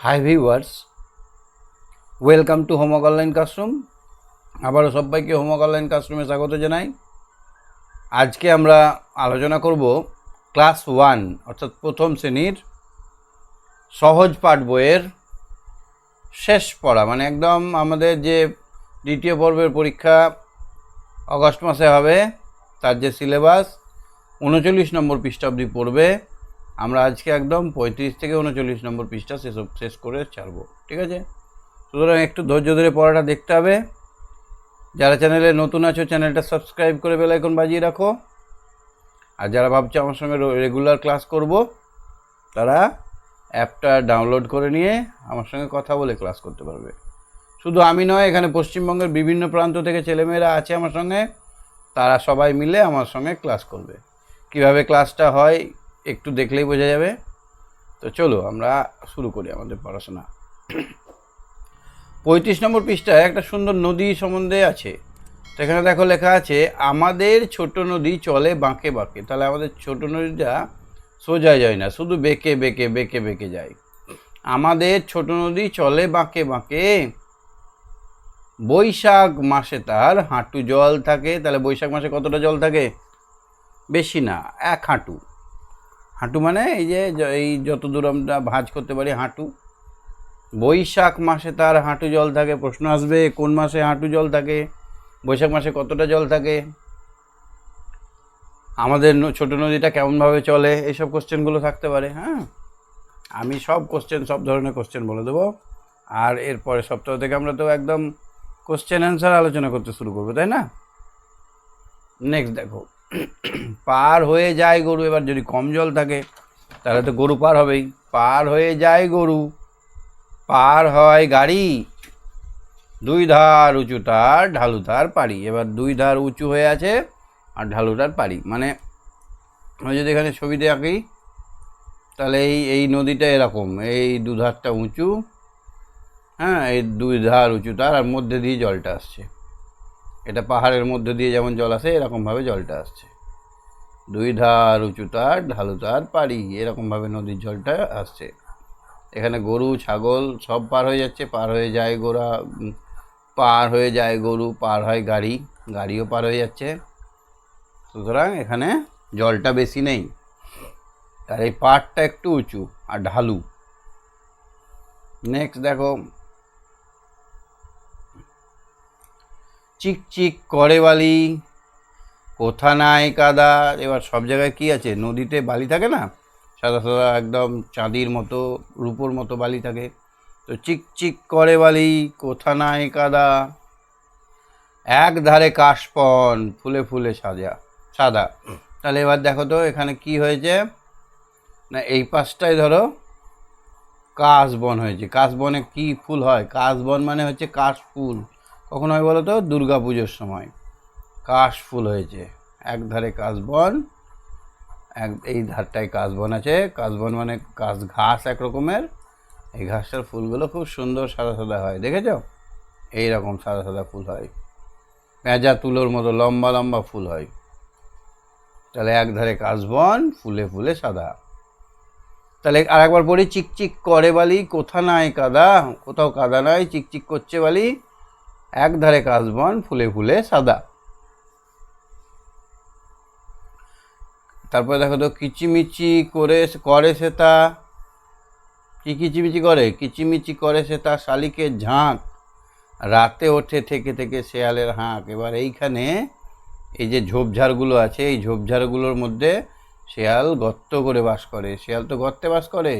Hi viewers welcome to homework online classroom আবারও সবাইকে homework online ক্লাসরুমে স্বাগত জানাই। আজকে আমরা আলোচনা করব ক্লাস ওয়ান, অর্থাৎ প্রথম শ্রেণির সহজ পাঠ বইয়ের শেষ পড়া। মানে একদম আমাদের যে দ্বিতীয় পর্বের পরীক্ষা অগস্ট মাসে হবে, তার যে সিলেবাস, উনচল্লিশ নম্বর পৃষ্ঠা পড়বে। আমরা আজকে একদম পঁয়ত্রিশ থেকে উনচল্লিশ নম্বর পৃষ্ঠা শেষ শেষ করে ছাড়বো, ঠিক আছে? সুতরাং একটু ধৈর্য ধরে পড়াটা দেখতে হবে। যারা চ্যানেলে নতুন আছো, চ্যানেলটা সাবস্ক্রাইব করে বেলাইকন বাজিয়ে রাখো। আর যারা ভাবছ আমার সঙ্গে রেগুলার ক্লাস করব, তারা অ্যাপটা ডাউনলোড করে নিয়ে আমার সঙ্গে কথা বলে ক্লাস করতে পারবে। শুধু আমি নয়, এখানে পশ্চিমবঙ্গের বিভিন্ন প্রান্ত থেকে ছেলেমেয়েরা আছে আমার সঙ্গে। তারা সবাই মিলে আমার সঙ্গে ক্লাস করবে। কীভাবে ক্লাসটা হয় একটু দেখলেই বোঝা যাবে। তো চলো আমরা শুরু করি আমাদের পড়াশোনা। পঁয়ত্রিশ নম্বর পৃষ্ঠায় একটা সুন্দর নদী সম্বন্ধে আছে। তো এখানে দেখো লেখা আছে, আমাদের ছোট নদী চলে বাঁকে বাঁকে। তাহলে আমাদের ছোট নদীটা সোজা যায় না, শুধু বেঁকে বেঁকে বেঁকে বেঁকে যায়। আমাদের ছোট নদী চলে বাঁকে বাঁকে, বৈশাখ মাসে তার হাঁটু জল থাকে। তাহলে বৈশাখ মাসে কতটা জল থাকে? বেশি না, এক হাঁটু। হাঁটু মানে এই যে এই যত দূর আমরা ভাঁজ করতে পারি হাঁটু। বৈশাখ মাসে তার হাঁটু জল থাকে, প্রশ্ন আসবে কোন মাসে হাঁটু জল থাকে, বৈশাখ মাসে কতটা জল থাকে? আমাদের ছোট নদীটা কেমনভাবে চলে? এইসব কোশ্চেনগুলো থাকতে পারে হ্যাঁ? আমি সব কোশ্চেন, সব ধরনের কোশ্চেন বলে দেবো। আর এরপরে সপ্তাহ থেকে আমরা তো একদম কোশ্চেন অ্যান্সার আলোচনা করতে শুরু করব, তাই না? নেক্সট দেখো। পার হয়ে যায় গরু, এবার যদি কম জল থাকে, তাহলে তো গরু পার হবেই। পার হয়ে যায় গরু, পার হয় গাড়ি। দুই ধার উঁচু তার, ঢালু তার পাড়ি। এবার দুই ধার উঁচু হয়ে আছে আর ঢালুটার পাড়ি। মানে আমি যদি এখানে ছবিতে আঁকি, তাহলে এই এই নদীটা এরকম। এই দুধারটা উঁচু হ্যাঁ এই দুই ধার উঁচু তার, আর মধ্যে দিয়ে জলটা আসছে। এটা পাহাড়ের মধ্যে দিয়ে যেমন জল আসে, এরকমভাবে জলটা আসছে। দুই ধার উঁচু তার ঢালু তার পাড়ি, এরকমভাবে নদীর জলটা আসছে। এখানে গরু, ছাগল সব পার হয়ে যাচ্ছে, পার হয়ে যায় গোরা পার হয়ে যায় গরু, পার হয় গাড়ি, গাড়িও পার হয়ে যাচ্ছে। সুতরাং এখানে জলটা বেশি নেই। আর এই পাড়টা একটু উঁচু আর ঢালু। নেক্সট দেখো চিক চিক করে বালি। কোথা নাই কাদা। এবার সব জায়গায় কি আছে? নদীতে বালি থাকে না? সাদা সাদা একদম চাঁদির মতো, রূপোর মতো বালি থাকে। তো চিক চিক করে বালি, কোথা নাই কাদা। এক ধারে কাশপন, ফুলে ফুলে সাজা, সাদা। তাহলে এবার দেখো তো এখানে কি হয়েছে? না, এই পাশটায় ধরো, কাশবন হয়েছে। কাশবনে কি ফুল হয়? কাশবন মানে হচ্ছে কাশ ফুল কখন হয় বলো তো দুর্গা পুজোর সময়। কাশ ফুল হয়েছে। এক ধারে কাশবন এক এই ধারটায় কাশবন আছে। কাশবন মানে কাশ ঘাস এক রকমের এই ঘাসটার ফুলগুলো খুব সুন্দর সাদা সাদা হয়। দেখেছ? এই রকম সাদা সাদা ফুল হয়। পেঁজা তুলোর মতো লম্বা লম্বা ফুল হয়। তাহলে এক ধারে কাশবন ফুলে ফুলে সাদা। তাহলে আর একবার পড়ি চিকচিক করে বালি। কোথা নাই কাদা? কোথাও কাদা নাই, চিকচিক করছে বালি। এক ধারে কাশবন ফুলে ফুলে সাদা। তারপরে দেখো তো কিচিমিচি করে করে সে তা কি কিচিমিচি করে? কিচিমিচি করে সে তা শালিকের ঝাঁক। রাতে ওঠে থেকে থেকে শেয়ালের হাঁক। এবার এইখানে এই যে ঝোপঝাড়গুলো আছে, এই ঝোপঝাড়গুলোর মধ্যে শেয়াল গর্ত করে বাস করে। শেয়াল তো গর্তে বাস করে।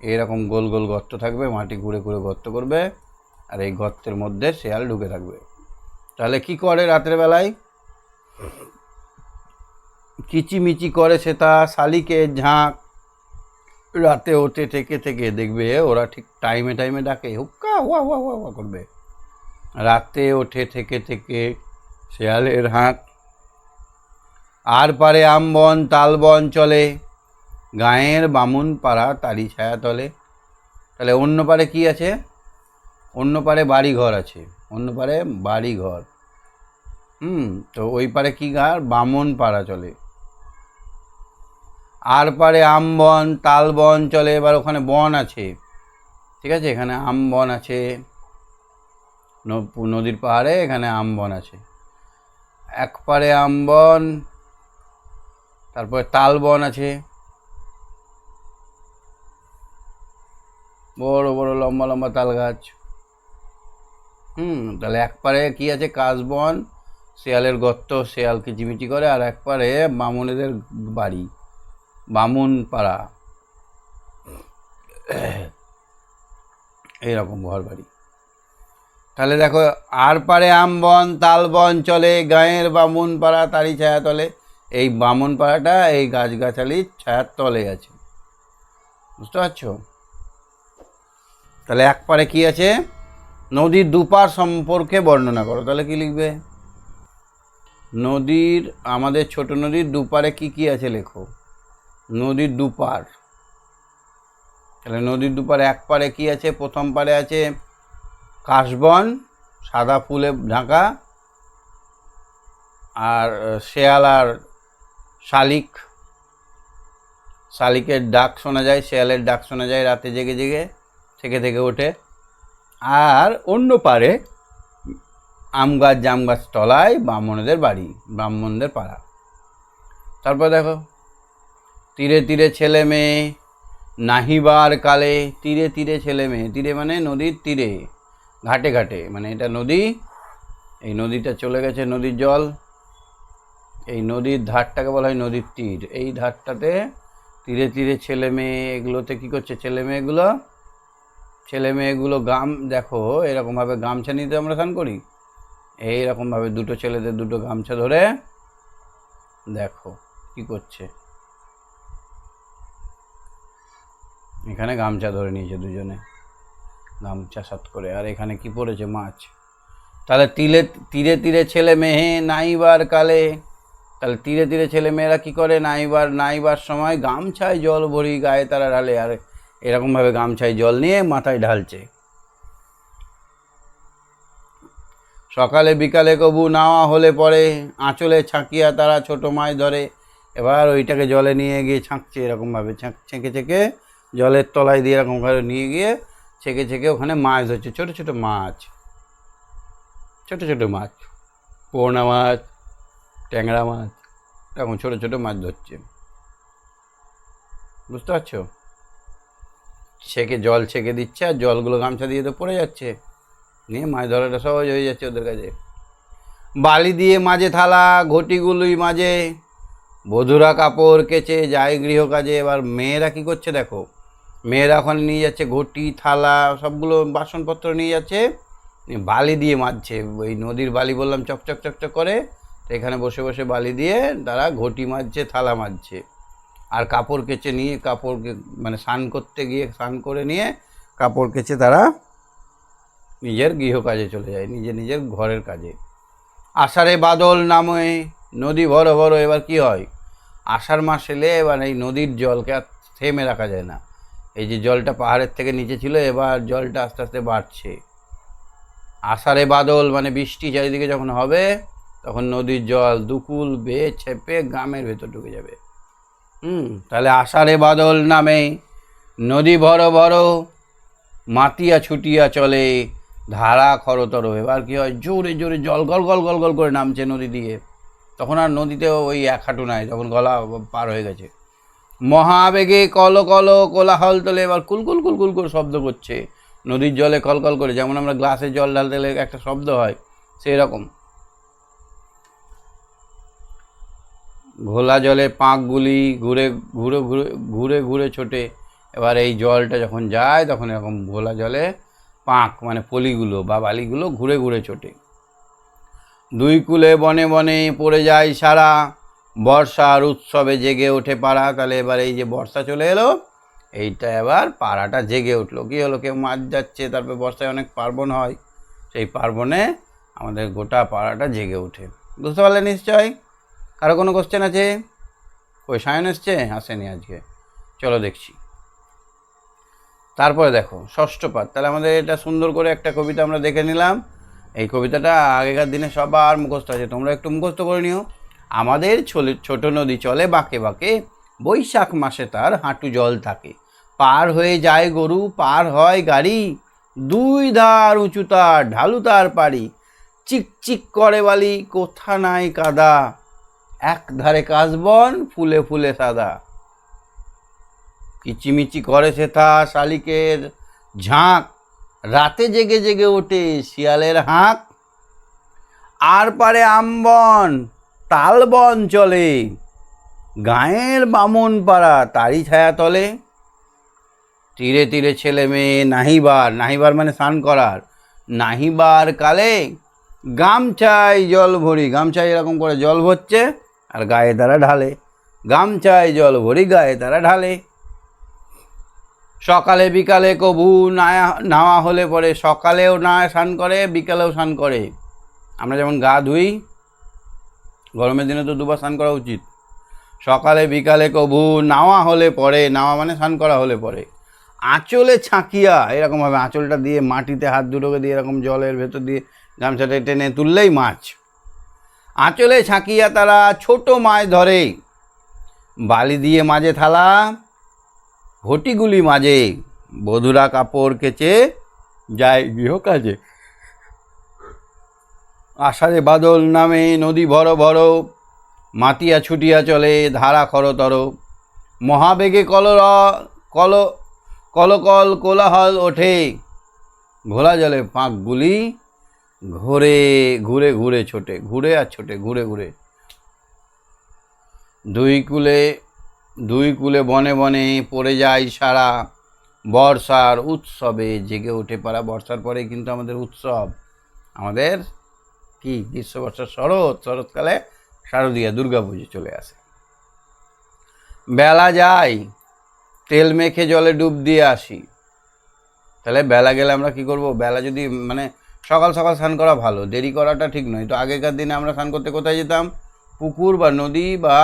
এরকম গোল গোল গর্ত থাকবে, মাটি ঘুরে ঘুরে গর্ত করবে। আর এই গর্তের মধ্যে শেয়াল ঢুকে থাকবে। তাহলে কি করে রাতের বেলায়? কিচিমিচি করে সে তা শালিকে ঝাঁক, রাতে ওঠে থেকে থেকে দেখবে, ওরা ঠিক টাইমে টাইমে ডাকে, হুক্কা, হুয়া হুয়া হুয়া হুয়া করবে। রাতে ওঠে থেকে থেকে শেয়ালের হাঁক। আর পারে আমবন তালবন চলে, গায়ের বামুন পাড়া, তারি ছায়া তলে। তাহলে অন্য পারে কি আছে? অন্য পারে বাড়ি ঘর আছে, অন্য পারে বাড়ি ঘর হুম, তো ওই পারে কি গার? বামন পাড়া চলে। আর পারে আম বন, তাল বন চলে, এবার ওখানে বন আছে। ঠিক আছে? এখানে আম বন আছে। নদীর পাহাড়ে এখানে আম বন আছে। এক পারে আম বন, তারপরে তাল বন আছে। বড় বড়, লম্বা লম্বা তাল গাছ। হুম, তাহলে এক পারে কি আছে কাশবন, শেয়ালের গর্ত শেয়াল কিচিমিচি করে, আর এক পারে বামুনেদের বাড়ি বামুন পাড়া এইরকম ঘর বাড়ি। তাহলে দেখো, আর পারে আম বন তাল বন চলে, গাঁয়ের বামুন পাড়া তারই ছায়া তলে এই বামুন পাড়াটা এই গাছগাছালির ছায়ার তলে আছে। বুঝতে পারছ? তাহলে এক পারে কি আছে? নদীর দুপার সম্পর্কে বর্ণনা করো, তাহলে কি লিখবে? নদীর, আমাদের ছোট নদীর দুপারে কি কি আছে লেখো? নদীর দুপার। তাহলে নদীর দুপারে এক পারে কি আছে? প্রথম পারে আছে কাশবন, সাদা ফুলে ঢাকা, আর শেয়াল আর শালিক। শালিকের ডাক শোনা যায়, শেয়ালের ডাক শোনা যায়, রাতে জেগে জেগে, থেকে থেকে ওঠে। আর অন্য পারে আম গাছ, জাম গাছ তলায় ব্রাহ্মণদের বাড়ি, ব্রাহ্মণদের পাড়া। তারপর দেখো, তীরে তীরে ছেলে মেয়ে, নাহিবার কালে তীরে তীরে ছেলে মেয়ে, তীরে মানে নদীর তীরে, ঘাটে ঘাটে মানে এটা নদী, এই নদীটা চলে গেছে নদীর জল, এই নদীর ধারটাকে বলা হয় নদীর তীর। এই ধারটাতে তীরে তীরে ছেলে মেয়ে এগুলোতে কী করছে, ছেলে মেয়েগুলো ছেলে মেয়েগুলো গাম, দেখো, এরকমভাবে গামছা নিতে আমরা স্নান করি? এইরকমভাবে দুটো ছেলেদের দুটো গামছা ধরে, দেখো, কি করছে? এখানে গামছা ধরে নিয়েছে দুজনে, গামছা সাত করে। আর এখানে কি পড়েছে? মাছ। তাহলে তিলে, তীরে তীরে ছেলে মেয়ে নাইবার কালে, তাহলে তীরে তীরে ছেলে মেয়েরা কি করে? নাইবার নাইবার সময় গামছায় জল ভরি গায়ে তারা ঢালে। আর এরকমভাবে গামছায় জল নিয়ে মাথায় ঢালছে। সকালে বিকালে কবু নাওয়া হলে পরে আঁচলে ছাঁকিয়া তারা ছোট মাছ ধরে, এবার ওইটাকে জলে নিয়ে গিয়ে ছাঁকছে এরকমভাবে, ছাঁক, ছেঁকে ছেঁকে জলের তলায় দিয়ে এরকমভাবে নিয়ে গিয়ে ছেঁকে ছেঁকে ওখানে মাছ ধরছে, ছোট ছোট মাছ, ছোট ছোট মাছ, পোনা মাছ, ট্যাংরা মাছ, এরকম ছোট ছোট মাছ ধরছে। বুঝতে পারছ? ছেঁকে জল ছেঁকে দিচ্ছে আর জলগুলো গামছা দিয়ে তো পড়ে যাচ্ছে। নিয়ে মাছ ধরাটা সহজ হয়ে যাচ্ছে ওদের কাছে। বালি দিয়ে মাঝে থালা, ঘটিগুলোই মাঝে। বধুরা কাপড় কেচে যায় গৃহ কাজে এবার মেয়েরা কি করছে দেখো? মেয়েরা ওখানে নিয়ে যাচ্ছে ঘটি, থালা, সবগুলো বাসনপত্র নিয়ে যাচ্ছে। বালি দিয়ে মাজছে ওই নদীর বালি বললাম চকচক চকচক করে। তো এখানে বসে বসে বালি দিয়ে তারা ঘটি মাজছে থালা মাজছে আর কাপড় কেচে নিয়ে কাপড় মানে স্নান করতে গিয়ে স্নান করে নিয়ে কাপড় কেচে তারা নিজের গৃহকাজে চলে যায়, নিজে নিজের ঘরের কাজে। আষাঢ়ে বাদল নামে নদী ভরো ভরো, এবার কি হয়? আষাঢ় মাস এলে এবার এই নদীর জলকে আর থেমে রাখা যায় না। এই যে জলটা পাহাড়ের থেকে নিচে ছিল, এবার জলটা আস্তে আস্তে বাড়ছে। আষাঢ়ে বাদল মানে বৃষ্টি চারিদিকে যখন হবে, তখন নদীর জল দুকুল বেয়ে ছেপে গ্রামের ভেতর ঢুকে যাবে। হুম, তাহলে আষাঢ়ে বাদল নামে, নদী ভরো ভরো, মাতিয়া ছুটিয়া চলে, ধারা খরতর এবার কি হয়, জোরে জোরে জল গল গল গল গল করে নামছে নদী দিয়ে। তখন আর নদীতেও ওই এক হাঁটু নাই, তখন গলা পার হয়ে গেছে। মহাবেগে কল কল কোলাহল তোলে, এবার কুলকুল কুলকুল করে শব্দ করছে। নদীর জলে কলকল করে, যেমন আমরা গ্লাসে জল ঢালতে একটা শব্দ হয় সেই রকম ঘোলা জলে পাঁকগুলি ঘুরে ঘুরে ঘুরে ঘুরে ঘুরে ছোটে। এবার এই জলটা যখন যায়, তখন এরকম ঘোলা জলে পাঁক মানে পলিগুলো বা বালিগুলো ঘুরে ঘুরে ছোটে। দুই কুলে বনে বনে পড়ে যায় সারা। বর্ষার উৎসবে জেগে ওঠে পাড়া। তাহলে এবার এই যে বর্ষা চলে এলো, এইটা এবার পাড়াটা জেগে উঠল। কী হলো? কেউ মাছ যাচ্ছে, তারপর বর্ষায় অনেক পার্বণ হয়। সেই পার্বণে আমাদের গোটা পাড়াটা জেগে ওঠে। বুঝতে পারলে নিশ্চয় কারও কোনো কোশ্চেন আছে? ওই সায়ন এসছে? আসেনি আজকে। চলো দেখছি। তারপরে দেখো, ষষ্ঠ পাঠ। তাহলে আমাদের এটা সুন্দর করে একটা কবিতা আমরা দেখে নিলাম। এই কবিতাটা আগেকার দিনে সবার মুখস্থ আছে। তোমরা একটু মুখস্থ করে নিও। আমাদের ছোট নদী চলে বাঁকে বাঁকে, বৈশাখ মাসে তার হাঁটু জল থাকে। পার হয়ে যায় গরু, পার হয় গাড়ি। দুই ধার উঁচু তার, ঢালু তার পারি চিকচিক করে বালি, কোথা নাই কাদা। এক ধারে কাশবন ফুলে ফুলে সাদা। কিচিমিচি করে সেথা শালিকের ঝাঁক। রাতে জেগে জেগে ওঠে শিয়ালের হাঁক। আর পারে আমবন তালবন চলে। গায়ের বামন পাড়া তারই ছায়া তলে। তীরে তীরে ছেলে মেয়ে নাহিবার নাহিবার মানে স্নান করার। নাহিবার কালে গামছায় জল ভরি। গামছায় এরকম করে জল ভরছে। আর গায়ে তারা ঢালে। গামছায় জল ভরি গায়ে তারা ঢালে। সকালে বিকালে কবু নায়া নাওয়া হলে পরে সকালেও না স্নান করে, বিকালেও স্নান করে। আমরা যেমন গা ধুই, গরমের দিনে তো দুবার স্নান করা উচিত। সকালে বিকালে কবু নাওয়া হলে পরে, নাওয়া মানে স্নান করা হলে পরে। আঁচলে ছাঁকিয়া, এরকমভাবে আঁচলটা দিয়ে মাটিতে হাত দুটোকে দিয়ে এরকম জলের ভেতর দিয়ে গামছাটা টেনে তুললেই মাছ। আঁচলে ছাঁকিয়া তারা ছোট মাছ ধরে। বালি দিয়ে মাঝে থালা, ঘটিগুলি মাঝে। বধুরা কাপড় কেচে যায় গৃহকাজে। আষাঢ়ে বাদল নামে নদী ভর ভর, মাতিয়া ছুটিয়া চলে ধারা খরতর। মহাবেগে কলর, কল, কলকল কোলাহল ওঠে। ঘোলা জলে পাঁকগুলি ঘুরে ঘুরে ঘুরে ছোটে, ঘুরে আর ছোটে, ঘুরে ঘুরে। দুই কুলে দুই কুলে বনে বনে পড়ে যায় সারা বর্ষার উৎসবে জেগে ওঠে পারা বর্ষার পরে কিন্তু আমাদের উৎসব, আমাদের কি? গ্রীষ্ম বর্ষার শরৎ, শরৎকালে শারদীয়া দুর্গা পুজো চলে আসে। বেলা যায়, তেল মেখে জলে ডুব দিয়ে আসি। তাহলে বেলা গেলে আমরা কি করব? বেলা যদি মানে সকাল সকাল স্নান করা ভালো, দেরি করাটা ঠিক নয়। তো আগেকার দিনে আমরা স্নান করতে কোথায় যেতাম? পুকুর বা নদী বা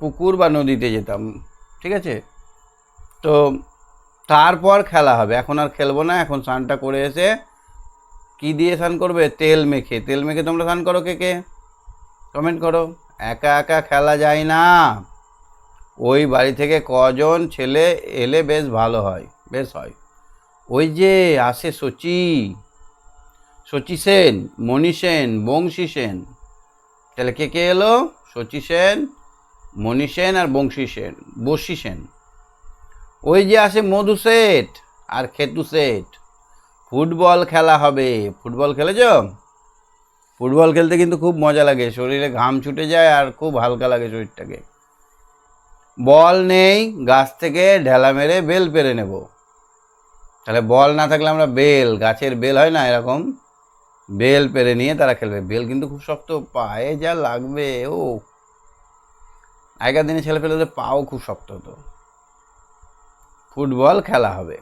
পুকুর বা নদীতে যেতাম, ঠিক আছে? তো তারপর খেলা হবে। এখন আর খেলব না, এখন স্নানটা করে এসে কি দিয়ে স্নান করবে? তেল মেখে। তেল মেখে তোমরা স্নান করো কে কে? কমেন্ট করো। একা একা খেলা যায় না। ওই বাড়ি থেকে কজন ছেলে এলে বেশ ভালো হয়, বেশ হয়। ওই যে আসে সচি সচি সেন, মণি সেন, বংশী সেন। তাহলে কে কে এলো? সচি সেন, মণি সেন আর বংশী সেন, বসি সেন। ওই যে আসে মধু সেট আর খেতু সেট। ফুটবল খেলা হবে। ফুটবল খেলেছ? ফুটবল খেলতে কিন্তু খুব মজা লাগে। শরীরে ঘাম ছুটে যায় আর খুব হালকা লাগে শরীরটাকে। বল নেই, গাছ থেকে ঢেলা মেরে বেল পেরে নেব। তাহলে বল না থাকলে আমরা বেল, গাছের বেল হয় না এরকম? বেল পেরে নিয়ে তারা খেলবে। বেল কিন্তু খুব শক্ত, পায়ে যা লাগবে, ও। আগেকার দিনে ছেলে পেলেদের পাও খুব শক্ত হতো। ফুটবল খেলা হবে।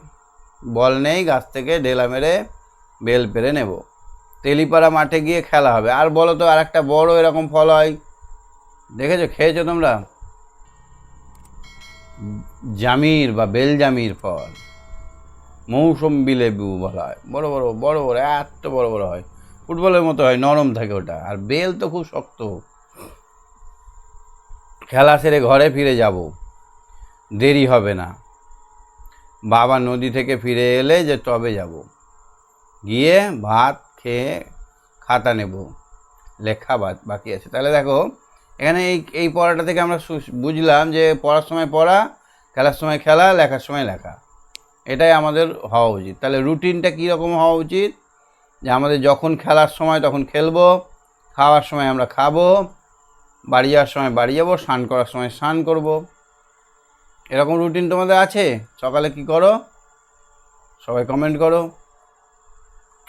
বল নেই, গাছ থেকে ডেলা মেরে বেল পেরে নেব। তেলিপাড়া মাঠে গিয়ে খেলা হবে। আর বলো তো আর একটা বড় এরকম ফল হয়। দেখেছ? খেয়েছো তোমরা? জামির বা বেল জামির ফল। মৌসম্বি লেবু বলা হয়। বড় বড় বড় বড়, এত বড় বড় হয়। ফুটবলের মতো হয়, নরম থাকে ওটা। আর বেল তো খুব শক্ত। খেলা সেরে ঘরে ফিরে যাব। দেরি হবে না। বাবা নদী থেকে ফিরে এলে যে তবে যাব। গিয়ে ভাত খেয়ে খাতা নেব। লেখা বাদ বাকি আছে। তাহলে দেখো, এখানে এই এই পড়াটা থেকে আমরা বুঝলাম যে পড়ার সময় পড়া, খেলার সময় খেলা, লেখার সময় লেখা। এটাই আমাদের হওয়া উচিত। তাহলে রুটিনটা কীরকম হওয়া উচিত? যে আমাদের যখন খেলার সময় তখন খেলব, খাওয়ার সময় আমরা খাব, বাড়ি যাওয়ার সময় বাড়ি যাব, স্নান করার সময় স্নান করব। এরকম রুটিন তোমাদের আছে? সকালে কি করো? সবাই কমেন্ট করো।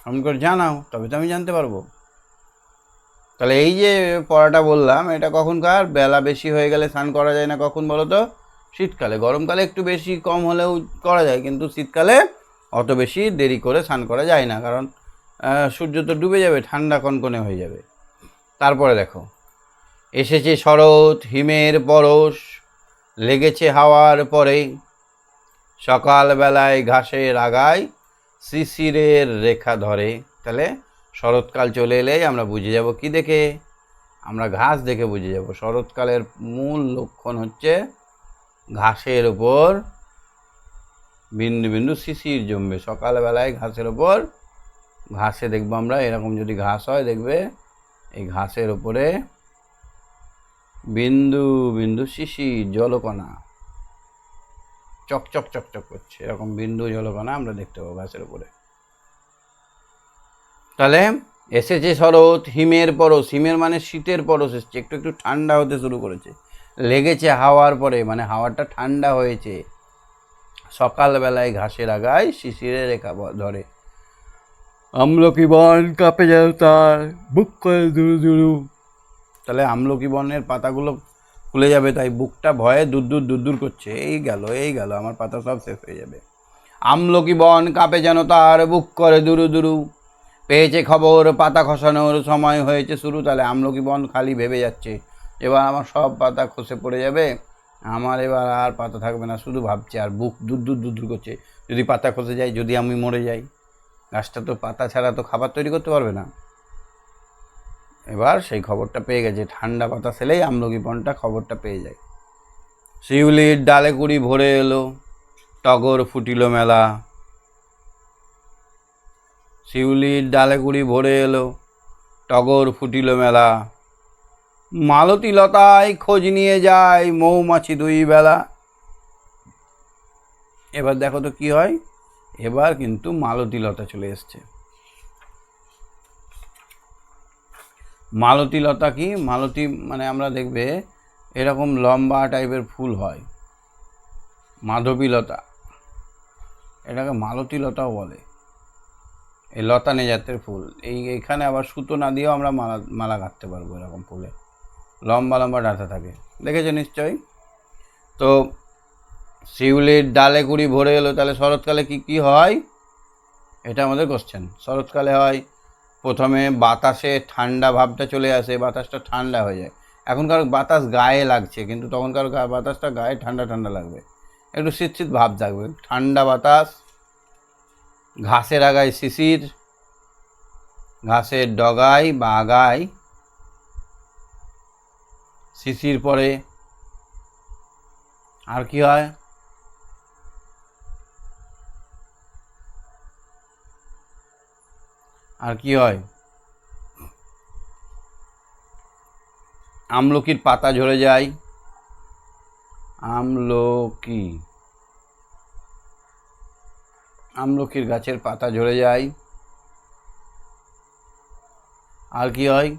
কমেন্ট করে জানাও তবে তো আমি জানতে পারব। তাহলে এই যে পড়াটা বললাম, এটা কখনকার? বেলা বেশি হয়ে গেলে স্নান করা যায় না কখন বলো তো? শীতকালে। গরমকালে একটু বেশি কম হলেও করা যায়, কিন্তু শীতকালে অত বেশি দেরি করে স্নান করা যায় না, কারণ সূর্য তো ডুবে যাবে, ঠান্ডা কনকনে হয়ে যাবে। তারপরে দেখো, এসেছে শরৎ, হিমের পরশ লেগেছে হাওয়ার পরে, সকালবেলায় ঘাসের আগায় শিশিরের রেখা ধরে। তাহলে শরৎকাল চলে এলেই আমরা বুঝে যাব কি দেখে? আমরা ঘাস দেখে বুঝে যাব। শরৎকালের মূল লক্ষণ হচ্ছে ঘাসের ওপর বিন্দু বিন্দু শিশির জমবে। সকালবেলায় ঘাসের ওপর ঘাসে দেখব আমরা, এরকম যদি ঘাস হয় দেখবে, এই ঘাসের ওপরে বিন্দু বিন্দু শিশির জলকণা। চকচক চকচক করছে, এরকম বিন্দু জলকণা আমরা দেখতে পাবো ঘাসের উপরে। তাহলে এসেছে শরৎ, হিমের পরশ, হিমের মানে শীতের পরশ এসছে, একটু একটু ঠান্ডা হতে শুরু করেছে। লেগেছে হাওয়ার পরে মানে হাওয়াটা ঠান্ডা হয়েছে। সকালবেলায় ঘাসের আগায় শিশিরে রেখা ধরে। আমলকি বন কাঁপে যেন তার, বুক করে দুরু দুরু। তাহলে আমলকি বনের পাতাগুলো খুলে যাবে, তাই বুকটা ভয়ে দূর দূর দূর দূর করছে। এই গেল এই গেল, আমার পাতা সব শেষ হয়ে যাবে। আমলকি বন কাঁপে যেন তার, বুক করে দুরু দুরু। পেয়েছে খবর, পাতা খসানোর সময় হয়েছে শুরু। তাহলে আমলকি বন খালি ভেবে যাচ্ছে। এবার আমার সব পাতা খসে পড়ে যাবে। আমার এবার আর পাতা থাকবে না, শুধু ভাবছে আর বুক দূর দূর দূর করছে। যদি পাতা খসে যায়, যদি আমি মরে যাই, গাছটা তো পাতা ছাড়া তো খাবার তৈরি করতে পারবে না। এবার সেই খবরটা পেয়ে গেছে, ঠান্ডা পাতা সেলেই আমলকি বনটা খবরটা পেয়ে যায়। শিউলির ডালে কুড়ি ভরে এলো, টগর ফুটিল মেলা। শিউলির ডালে কুড়ি ভরে এলো, টগর ফুটিল মেলা। মালতী লতায় খোঁজ নিয়ে যায় মৌমাছি দুই বেলা। এবার দেখো তো কি হয়, এবার কিন্তু মালতী লতা চলে এসছে। মালতী লতা কি? মালতী মানে আমরা দেখবে এরকম লম্বা টাইপের ফুল হয়, মাধবী লতা। এটাকে মালতী লতাও বলে, এই লতানে জাতের ফুল। এই এখানে আবার সুতো না দিয়েও আমরা মালা মালা গাঁথতে পারব এরকম ফুলে। লম্বা লম্বা ডাঁটা থাকে। দেখেছ নিশ্চয়ই? তো শিউলির ডালে কুড়ি ভরে এলো, তাহলে শরৎকালে কি কি হয়? এটা আমাদের কোশ্চেন শরৎকালে হয়, প্রথমে বাতাসে ঠান্ডা ভাবটা চলে আসে, বাতাসটা ঠান্ডা হয়ে যায়। এখনকার বাতাস গায়ে লাগছে, কিন্তু তখনকার বাতাসটা গায়ে ঠান্ডা ঠান্ডা লাগবে। একটু শীত শীত ভাব থাকবে ঠান্ডা বাতাস, ঘাসের আগায় শিশির, ঘাসের ডগায় বা আগায় শিশির পরে আর কি হয়? আর কি হয়? আমলকির পাতা ঝরে যায়। আমলকি। আমলকির গাছের পাতা ঝরে যায়। আর কি হয়?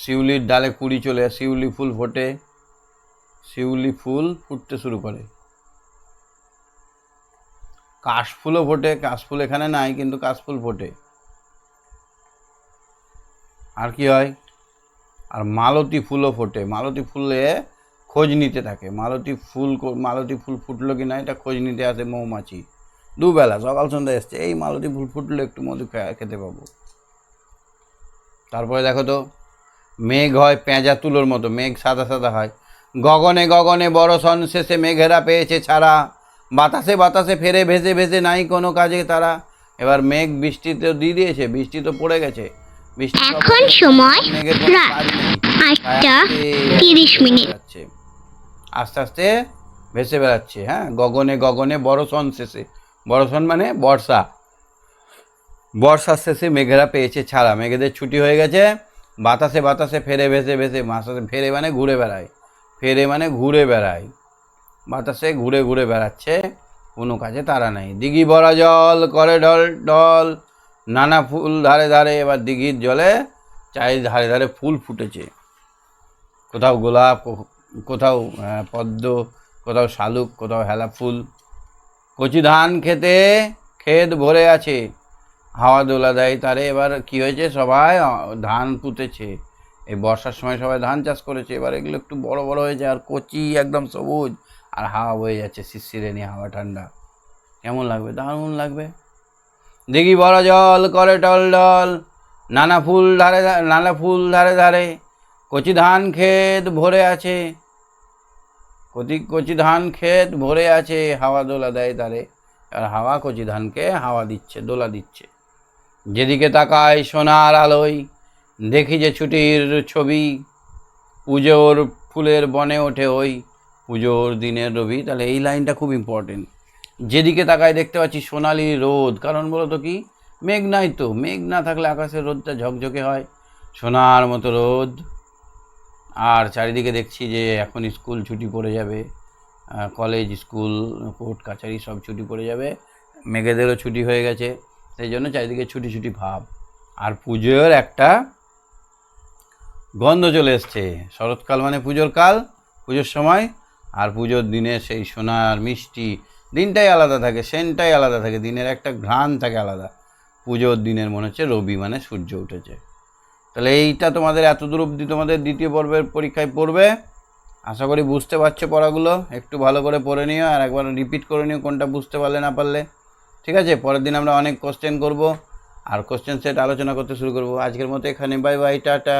শিউলির ডালে কুড়ি চলে শিউলি ফুল ফোটে, শিউলি ফুল ফুটতে শুরু করে। কাশফুলও ফোটে কাশফুল এখানে নাই, কিন্তু কাশফুল ফোটে। আর কি হয়? আর মালতী ফুলও ফোটে। মালতী ফুলে খোঁজ নিতে থাকে। মালতী ফুল মালতী ফুল ফুটলো কি না, এটা খোঁজ নিতে আসে মৌমাছি। দুবেলা, সকাল সন্ধ্যা এসছে, এই মালতী ফুল ফুটলে, একটু মধু খেতে পাবো। তারপরে দেখো তো মেঘ হয় পেঁজা তুলোর মতো মেঘ সাদা সাদা হয়। গগনে গগনে বড় সন শেষে মেঘেরা পেয়েছে ছাড়া। বাতাসে বাতাসে ফেরে ভেসে ভেসে নাই কোনো কাজে তারা। এবার মেঘ বৃষ্টি তো দিয়ে দিয়েছে বৃষ্টি তো পড়ে গেছে। এখন সময় রাত আটটা আস্তে তিরিশ মিনিট। আস্তে আস্তে ভেসে বেড়াচ্ছে হ্যাঁ? গগনে গগনে বড়সন শেষে। বড়সন মানে বর্ষা। বর্ষার শেষে মেঘেরা পেয়েছে ছাড়া। মেঘেদের ছুটি হয়ে গেছে। বাতাসে বাতাসে ফেরে ভেসে ভেসে, বাতাসে ফেরে মানে ঘুরে বেড়ায়। ফেরে মানে ঘুরে বেড়ায়। বাতাসে ঘুরে ঘুরে বেড়াচ্ছে, কোনো কাজে তারা নেই। দিঘি ভরা জল করে ঢল ঢল, নানা ফুল ধারে ধারে, এবার দিঘির জলে চারি ধারে ধারে ফুল ফুটেছে। কোথাও গোলাপ কোথাও পদ্ম, কোথাও শালুক, কোথাও হেলা ফুল কচি ধান খেতে, ক্ষেত ভরে আছে। হাওয়া দোলা দেয় তারে। এবার কি হয়েছে? সবাই ধান পুঁতেছে। এই বর্ষার সময় সবাই ধান চাষ করেছে। এবার এগুলো একটু বড় বড় হয়েছে আর কচি একদম সবুজ। আর হাওয়া বয়ে যাচ্ছে, শিরশিরে নিয়ে হাওয়া ঠান্ডা। কেমন লাগবে? দারুণ লাগবে। দেখি বড় জল করে টল ডল নানা ফুল ধারে, নানা ফুল ধারে ধারে। কচি ধান ক্ষেত ভরে আছে। কচি কচি ধান ক্ষেত ভরে আছে। হাওয়া দোলা দেয় তারে। আর হাওয়া কচি ধানকে হাওয়া দিচ্ছে, দোলা দিচ্ছে। যেদিকে তাকায় সোনার আলোয়, দেখি যে ছুটির ছবি। পুজোর ফুলের বনে ওঠে ওই পুজোর দিনের রবি। তাহলে এই লাইনটা খুব ইম্পর্টেন্ট যেদিকে তাকায় দেখতে পাচ্ছি সোনালি রোদ। কারণ বলো তো কি? মেঘ নাই তো। মেঘ না থাকলে আকাশের রোদটা ঝকঝকে হয়। সোনার মতো রোদ। আর চারিদিকে দেখছি যে এখন স্কুল ছুটি পড়ে যাবে। কলেজ, স্কুল, কোর্ট, কাছারি সব ছুটি পড়ে যাবে। মেঘেদেরও ছুটি হয়ে গেছে। সেই জন্য চারিদিকে ছুটি ছুটি ভাব। আর পুজোর একটা গন্ধ চলে এসছে। শরৎকাল মানে পুজোর কাল, পুজোর সময়। আর পুজোর দিনে সেই সোনার মিষ্টি দিনটাই আলাদা থাকে সেনটাই আলাদা থাকে, দিনের একটা ঘ্রাণ থাকে আলাদা। পুজোর দিনের মনে হচ্ছে রবি মানে সূর্য উঠেছে। তাহলে এইটা তোমাদের এত দূর অবধি তোমাদের দ্বিতীয় পর্বের পরীক্ষায় পড়বে। আশা করি বুঝতে পারছ পড়াগুলো। একটু ভালো করে পড়ে নিও আর একবার রিপিট করে নিও কোনটা বুঝতে পারলে না পারলে। ঠিক আছে? পরের দিন আমরা অনেক কোশ্চেন করব, আর কোশ্চেন সেট আলোচনা করতে শুরু করব। আজকের মতো এখানে বাই বাই টাটা।